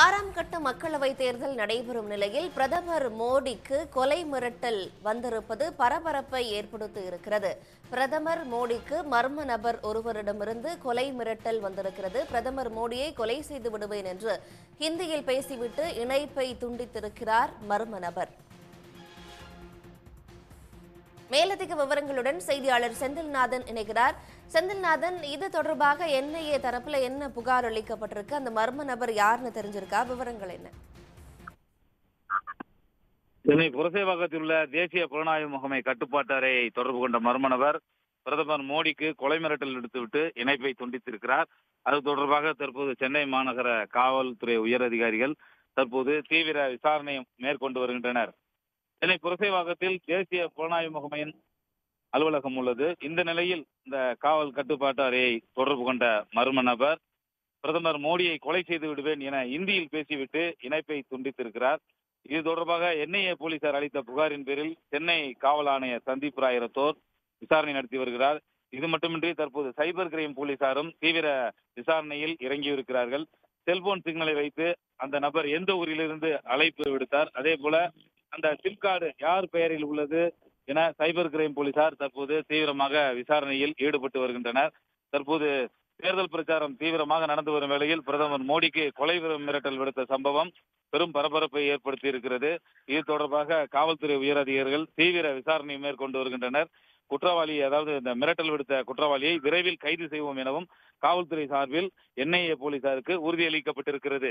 ஆறாம் கட்ட மக்களவைத் தேர்தல் நடைபெறும் நிலையில் பிரதமர் மோடிக்கு கொலை மிரட்டல் வந்திருப்பது பரபரப்பை ஏற்படுத்தி இருக்கிறது. பிரதமர் மோடிக்கு மர்ம நபர் ஒருவரிடமிருந்து கொலை மிரட்டல் வந்திருக்கிறது. பிரதமர் மோடியை கொலை செய்து விடுவேன் என்று ஹிந்தியில் பேசிவிட்டு இணைப்பை துண்டித்திருக்கிறார் மர்ம நபர். மேலதிக விவரங்களுடன் செய்தியாளர் செந்தில்நாதன் இணைகிறார். செந்தில்நாதன் இது தொடர்பாக என்ஐஏ தரப்புல என்ன புகார் அளிக்கப்பட்டிருக்கு? அந்த மர்ம நபர் யாருன்னு தெரிஞ்சிருக்கா? விவரங்கள் என்ன? சென்னை புரசேவாக்கத்தில் உள்ள தேசிய புலனாய்வு முகமை கட்டுப்பாட்டு அறையை தொடர்பு கொண்ட மர்ம நபர் பிரதமர் மோடிக்கு கொலை மிரட்டல் எடுத்துவிட்டு இணைப்பை துண்டித்திருக்கிறார். அது தொடர்பாக தற்போது சென்னை மாநகர காவல்துறை உயரதிகாரிகள் தற்போது தீவிர விசாரணை மேற்கொண்டு வருகின்றனர். சென்னை புரசைவாக்கத்தில் தேசிய புலனாய்வு முகமையின் அலுவலகம் உள்ளது. இந்த நிலையில் இந்த காவல் கட்டுப்பாட்டு அறையை தொடர்பு கொண்ட மர்ம நபர் பிரதமர் மோடியை கொலை செய்து விடுவேன் என இந்தியில் பேசிவிட்டு இணைப்பை துண்டித்திருக்கிறார். இது தொடர்பாக என்ஐஏ போலீசார் அளித்த புகாரின் பேரில் சென்னை காவல் ஆணையர் சந்தீப் ராய் ரத்தோர் விசாரணை நடத்தி வருகிறார். இது மட்டுமின்றி தற்போது சைபர் கிரைம் போலீசாரும் தீவிர விசாரணையில் இறங்கியிருக்கிறார்கள். செல்போன் சிக்னலை வைத்து அந்த நபர் எந்த ஊரிலிருந்து அழைப்பு விடுத்தார்? அதே போல அந்த சிம் கார்டு யார் பெயரில் உள்ளது என சைபர் கிரைம் போலீசார் தற்போது தீவிரமாக விசாரணையில் ஈடுபட்டு வருகின்றனர். தற்போது தேர்தல் பிரச்சாரம் தீவிரமாக நடந்து வரும் வேளையில் பிரதமர் மோடிக்கு கொலை மிரட்டல் விடுத்த சம்பவம் பெரும் பரபரப்பை ஏற்படுத்தி இருக்கிறது இது தொடர்பாக காவல்துறை உயரதிகாரிகள் தீவிர விசாரணை மேற்கொண்டு வருகின்றனர். குற்றவாளி அதாவது இந்த மிரட்டல் விடுத்த குற்றவாளியை விரைவில் கைது செய்வோம் எனவும் காவல்துறை சார்பில் என்ஐஏ போலீசாருக்கு உறுதியளிக்கப்பட்டிருக்கிறது.